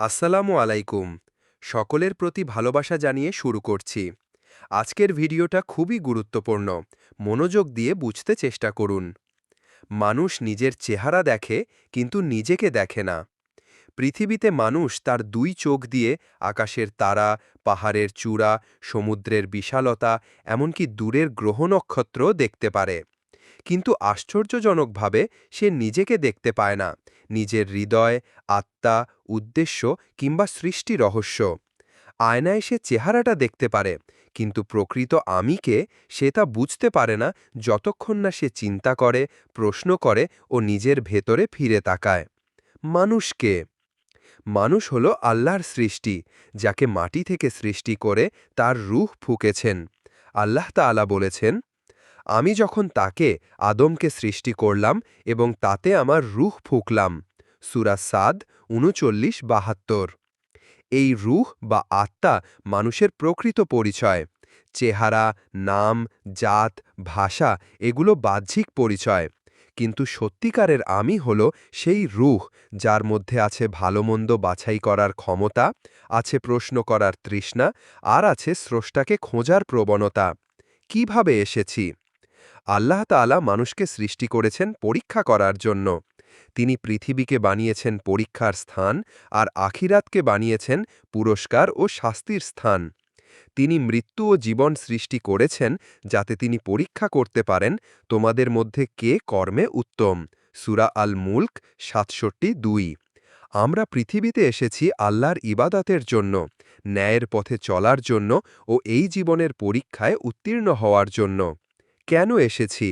আসসালামু আলাইকুম। সকলের প্রতি ভালোবাসা জানিয়ে শুরু করছি। আজকের ভিডিওটা খুবই গুরুত্বপূর্ণ। মনোযোগ দিয়ে বুঝতে চেষ্টা করুন। মানুষ নিজের চেহারা দেখে কিন্তু নিজেকে দেখে না। পৃথিবীতে মানুষ তার দুই চোখ দিয়ে আকাশের তারা, পাহাড়ের চূড়া, সমুদ্রের বিশালতা, এমনকি দূরের গ্রহ নক্ষত্র দেখতে পারে। কিন্তু আশ্চর্যজনকভাবে সে নিজেকে দেখতে পায় না। নিজের হৃদয়, আত্মা, উদ্দেশ্য কিংবা সৃষ্টি রহস্য। আয়নায় সে চেহারাটা দেখতে পারে, কিন্তু প্রকৃত আমিকে সে তা বুঝতে পারে না যতক্ষণ না সে চিন্তা করে, প্রশ্ন করে ও নিজের ভেতরে ফিরে তাকায়। মানুষকে মানুষ হল আল্লাহর সৃষ্টি, যাকে মাটি থেকে সৃষ্টি করে তার রুহ ফুকেছেন। আল্লাহ তাআলা বলেছেন আমি যখন তাকে, আদমকে সৃষ্টি করলাম এবং তাতে আমার রুহ ফুকলাম। সুরা সাদ উনচল্লিশ বাহাত্তর। এই রুহ বা আত্মা মানুষের প্রকৃত পরিচয়। চেহারা, নাম, জাত, ভাষা এগুলো বাহ্যিক পরিচয়। কিন্তু সত্যিকারের আমি হল সেই রুহ যার মধ্যে আছে ভালোমন্দ বাছাই করার ক্ষমতা, আছে প্রশ্ন করার তৃষ্ণা, আর আছে স্রষ্টাকে খোঁজার প্রবণতা। কীভাবে এসেছি? আল্লাহ তাআলা মানুষকে সৃষ্টি করেছেন পরীক্ষা করার জন্য। তিনি পৃথিবীকে বানিয়েছেন পরীক্ষার স্থান আর আখিরাতকে বানিয়েছেন পুরস্কার ও শাস্তির স্থান। তিনি মৃত্যু ও জীবন সৃষ্টি করেছেন যাতে তিনি পরীক্ষা করতে পারেন তোমাদের মধ্যে কে কর্মে উত্তম। সুরা আল মুল্ক সাতষট্টি দুই। আমরা পৃথিবীতে এসেছি আল্লাহর ইবাদাতের জন্য, ন্যায়ের পথে চলার জন্য ও এই জীবনের পরীক্ষায় উত্তীর্ণ হওয়ার জন্য। কেন এসেছি?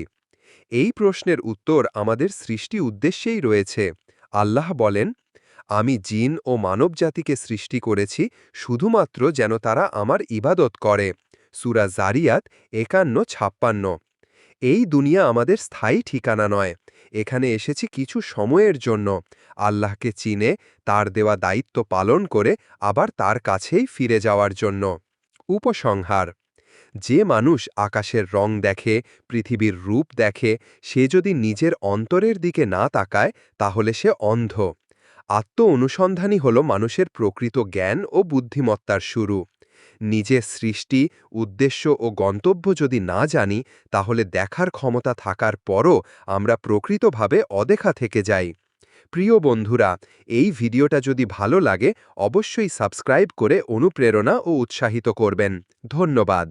এই প্রশ্নের উত্তর আমাদের সৃষ্টি উদ্দেশ্যেই রয়েছে। আল্লাহ বলেন, আমি জিন ও মানবজাতিকে সৃষ্টি করেছি শুধুমাত্র যেন তারা আমার ইবাদত করে। সুরা জারিয়াত একান্ন ছাপ্পান্ন। এই দুনিয়া আমাদের স্থায়ী ঠিকানা নয়। এখানে এসেছি কিছু সময়ের জন্য। আল্লাহকে চিনে, তার দেওয়া দায়িত্ব পালন করে আবার তার কাছেই ফিরে যাওয়ার জন্য। উপসংহার যে মানুষ আকাশের রং দেখে, পৃথিবীর রূপ দেখে, সে যদি নিজের অন্তরের দিকে না তাকায়, তাহলে সে অন্ধ। আত্ম অনুসন্ধানই হল মানুষের প্রকৃত জ্ঞান ও বুদ্ধিমত্তার শুরু। নিজের সৃষ্টি, উদ্দেশ্য ও গন্তব্য যদি না জানি, তাহলে দেখার ক্ষমতা থাকার পরও আমরা প্রকৃতভাবে অদেখা থেকে যাই। প্রিয় বন্ধুরা, এই ভিডিওটা যদি ভালো লাগে, অবশ্যই সাবস্ক্রাইব করে অনুপ্রেরণা ও উৎসাহিত করবেন। ধন্যবাদ।